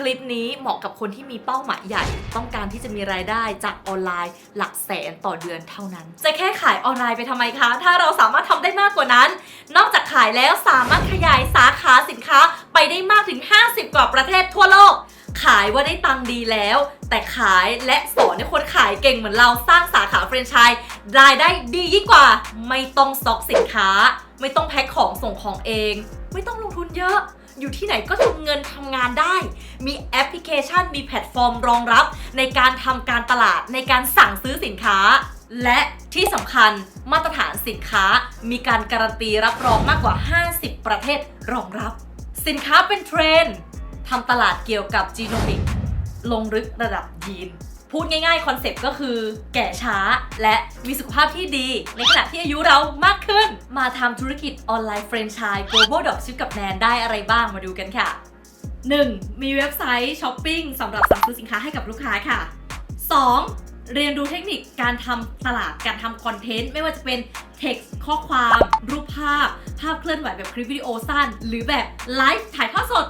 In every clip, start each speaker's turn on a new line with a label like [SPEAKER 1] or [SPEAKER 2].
[SPEAKER 1] คลิปนี้เหมาะกับคนที่มีเป้าหมายใหญ่ ต้องการที่จะมีรายได้จากออนไลน์ หลักแสนต่อเดือนเท่านั้น จะแค่ขายออนไลน์ไปทำไมคะ ถ้าเราสามารถทำได้มากกว่านั้น นอกจากขายแล้วสามารถขยายสาขาสินค้าไปได้มากถึง 50 กว่าประเทศทั่วโลก ขายว่าได้ตังดีแล้ว แต่ขายและสอนให้คนขายเก่งเหมือนเราสร้างสาขาแฟรนไชส์รายได้ดียิ่งกว่า ไม่ต้องสต็อกสินค้า ไม่ต้องแพ็คของส่งของเอง ไม่ต้องลงทุนเยอะ อยู่ที่ไหนก็ทำเงินทำงานได้ มีแอปพลิเคชันมีแพลตฟอร์มรองรับ ในการทำการตลาดในการสั่งซื้อสินค้า และที่สำคัญมาตรฐานสินค้า มีการการันตีรับรองมากกว่า 50 ประเทศรองรับ สินค้าเป็นเทรนด์ทำตลาดเกี่ยวกับจีโนมิก ลงลึกระดับยีน พูดง่ายๆ คอนเซปต์ก็คือ แก่ช้าและมีสุขภาพที่ดี ในขณะที่อายุเรามากขึ้น มาทำธุรกิจออนไลน์แฟรนไชส์ global dropship กับแนนได้อะไรบ้างมาดูกันค่ะ 1. มีเว็บไซต์ช้อปปิ้งสำหรับสั่งซื้อสินค้าให้กับลูกค้าค่ะ 2. เรียนรู้เทคนิคการทำตลาดการทำคอนเทนต์ไม่ว่าจะเป็น text ข้อความ รูปภาพ ภาพเคลื่อนไหวแบบคลิปวิดีโอสั้น หรือแบบไลฟ์ถ่ายทอดสด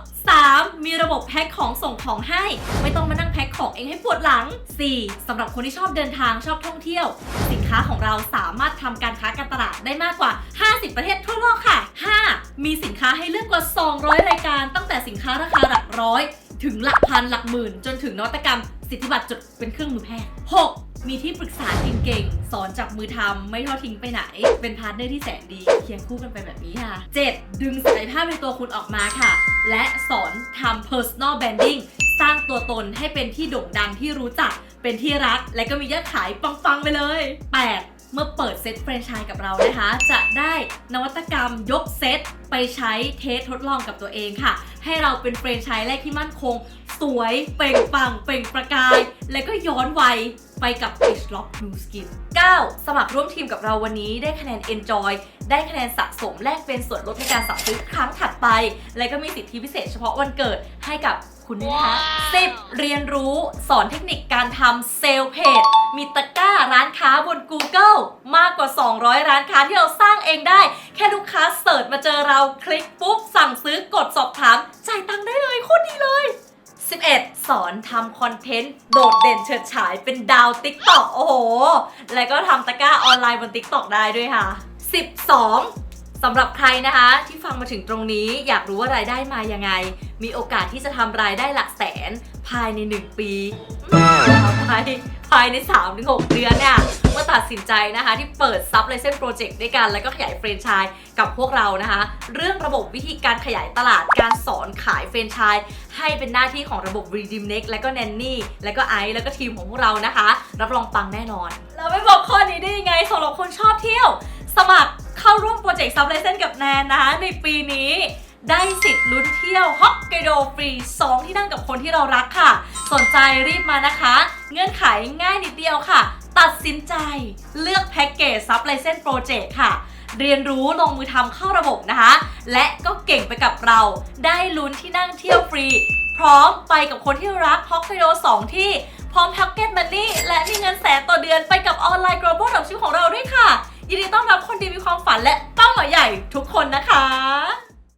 [SPEAKER 1] 3. มีระบบแพ็คของส่งของให้ ไม่ต้องมานั่งแพ็คของเองให้ปวดหลัง 4. สำหรับคนที่ชอบเดินทางชอบท่องเที่ยว สินค้าของเราสามารถทำการค้าการตลาดได้มากกว่า 50 ประเทศทั่วโลกค่ะ 5. มีสินค้าให้เลือกกว่า 200 รายการ ตั้งแต่สินค้าราคาหลักร้อย ถึงหลักพันหลักหมื่น จนถึงนวัตกรรมสิทธิบัตรจดเป็นเครื่องมือแพทย์ 6. มีที่ปรึกษาเก่งๆสอนจับมือทำไม่ทอดทิ้งไปไหน เป็นพาร์ทเนอร์ที่แสนดี เคียงคู่กันไปแบบนี้ค่ะ 7. ดึงศักยภาพในตัวคุณออกมาค่ะ และสอนทำ personal branding สร้างตัวตนให้เป็นที่โด่งดังที่รู้จักเป็นที่รัก และก็มียอดขายปังๆไปเลย 8. เมื่อเปิดเซ็ตแฟรนไชส์กับเรานะคะ จะได้นวัตกรรมยกเซตไปใช้เทสทดลองกับตัวเองค่ะ ให้เราเป็นแฟรนไชส์แรกที่มั่นคง สวยเปล่งปลั่งเปล่งประกาย และก็ย้อนวัยไปกับ H Lock New Skin 9. สมัครร่วมทีมกับเราวันนี้ได้คะแนน Enjoy ได้คะแนนสะสมแลกเป็นส่วนลดในการสั่งซื้อครั้งถัดไป และก็มีสิทธิพิเศษเฉพาะวันเกิดให้กับคุณด้วยนะคะ 10. เรียนรู้สอนเทคนิคการทำเซลล์เพจ มีตะกร้าร้านค้าบน Google มากกว่า 200 ร้านค้าที่เราสร้างเองได้ แค่ลูกค้าเสิร์ชมาเจอเราคลิกปุ๊บ สั่งซื้อกดสอบถาม จ่ายตังค์ได้เลยโคตรดีเลย 11 สอนทำคอนเทนต์ โดดเด่นเฉิดฉายเป็นดาว TikTok โอ้โห แล้วก็ทำตะกร้าออนไลน์บน TikTok ได้ด้วยค่ะ 12สำหรับใครนะคะที่ฟังมาถึงตรงนี้อยากรู้ว่ารายได้มายังไง มีโอกาสที่จะทำรายได้หลักแสน ภายใน 1 ปีอืมภายภายใน 3-6 เดือนเนี่ยเมื่อตัดสินใจนะคะที่เปิดซับไลเซนโปรเจกต์ด้วยกัน แล้วก็ขยายแฟรนไชส์กับพวกเรานะคะ เรื่องระบบวิธีการขยายตลาดการสอนขายแฟรนไชส์ให้เป็นหน้าที่ของระบบ Redeem Next และก็ Nanny และก็ไอซ์แล้วก็ทีมของพวกเรานะคะ รับรองปังแน่นอนแล้วไม่บอกข้อนี้ได้ยังไงสำหรับคนชอบเที่ยว สมัครเข้าร่วมโปรเจกต์ซับไลเซนกับแนนนะคะในปีนี้ ได้สิทธิ์ลุ้นเที่ยวฮอกไกโดฟรี 2 ที่นั่งกับคนที่เรารักค่ะ สนใจรีบมานะคะ เงื่อนไขง่ายนิดเดียวค่ะ ตัดสินใจเลือกแพ็กเกจซับไลเซนโปรเจกต์ค่ะ เรียนรู้ลงมือทำเข้าระบบนะคะ และก็เก่งไปกับเรา ได้ลุ้นที่นั่งเที่ยวฟรี พร้อมไปกับคนที่รักฮอกไกโด2 ที่พร้อมแพ็กเกจมันนี่และมีเงินแสนต่อเดือนไปกับออนไลน์ global dropship ของเราด้วยค่ะ ยินดีต้อนรับคนดีมีความฝันและเป้าหมายใหญ่ทุกคนนะคะ